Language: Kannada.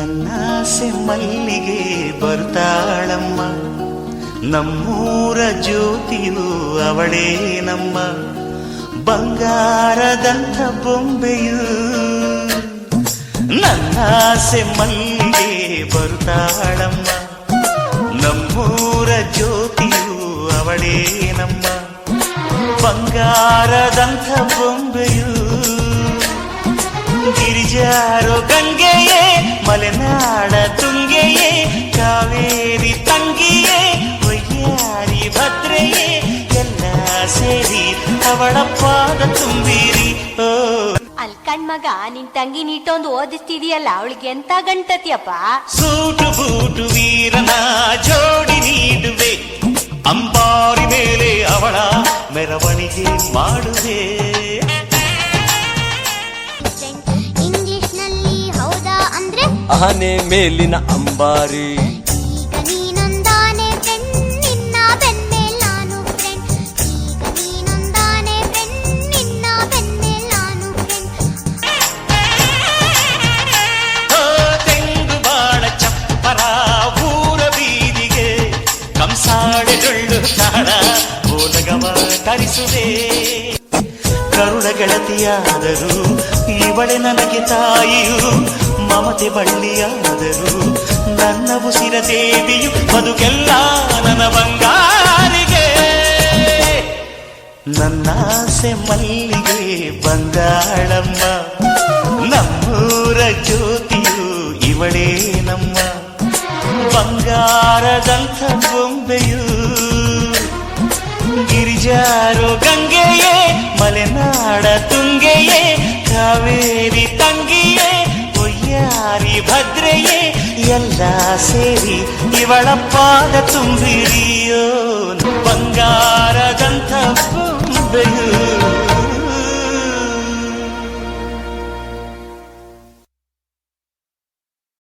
ನನ್ನಾಸೆ ಮಲ್ಲಿಗೆ ಬರ್ತಾಳಮ್ಮ. ನಮ್ಮೂರ ಜ್ಯೋತಿಯು ಅವಳೇ ನಮ್ಮ. ಬಂಗಾರದಂಥ ಬೊಂಬೆಯು ನನ್ನಾಸೆ ಮಲ್ಲಿಗೆ ಬರ್ತಾಳಮ್ಮ. ನಮ್ಮೂರ ಜ್ಯೋತಿಯು ಅವಳೇ ನಮ್ಮ. ಬಂಗಾರದಂಥ ಬೊಂಬೆಯು ಗಿರಿಜಾರೋ ಗಂಗೆಯೇ ಮಲೆನಾಡ ತುಂಗೆಯೇ ಕಾವೇರಿ ತಂಗಿಯೇ ಒಯ್ಯಾರಿ ಭದ್ರೆಯೇ ಎಲ್ಲ ಸೇರಿ ಅವಳ ಪಾದ ತುಂಬಿರಿ. ಓ. ಅಲ್ ಕಣ್ ಮಗ ನಿನ್ ತಂಗಿ ನೀಟೊಂದು ಓದಿಸ್ತಿದೀಯಲ್ಲ ಅವಳಿಗೆ ಎಂತ ಗಂಟತಿಯಪ್ಪ ಸೂಟು ಬೂಟು ವೀರನ ಜೋಡಿ ನೀಡುವೆ ಅಂಬಾರಿ ಮೇಲೆ ಅವಳ ಮೆರವಣಿಗೆ ಮಾಡುವೆ. ಜೊಳ್ಳು ಮೇಲಿನ ಅಂಬಾರಿ. ತರಿಸುವೆ. ಕರುಣ ಗೆಳತಿಯಾದರು ಇವಳೆ ನನಗೆ ತಾಯಿಯು. ಮಮತೆ ಬಳ್ಳಿಯಾದರು ನನ್ನ ಉಸಿರ ದೇವಿಯು ಬದುಕೆಲ್ಲ ನನ್ನ ಬಂಗಾರಿಗೆ. ನನ್ನಾಸೆ ಮಲ್ಲಿಗೆ ಬಂಗಾಳಮ್ಮ. ನಮ್ಮೂರ ಜ್ಯೋತಿಯು ಇವಳೇ ನಮ್ಮ. ಬಂಗಾರದಂಥ ಬೊಂಬೆಯು ಗಿರಿಜಾರೋ ಗಂಗೆಯೇ ಭದ್ರೆಯೇ ಎಲ್ಲ ಸೇರಿ ಇವಳ ಪಾದ ತುಂಬಿರಿಯೋ ಬಂಗಾರದಂಥ ಬೊಂಬೆಯು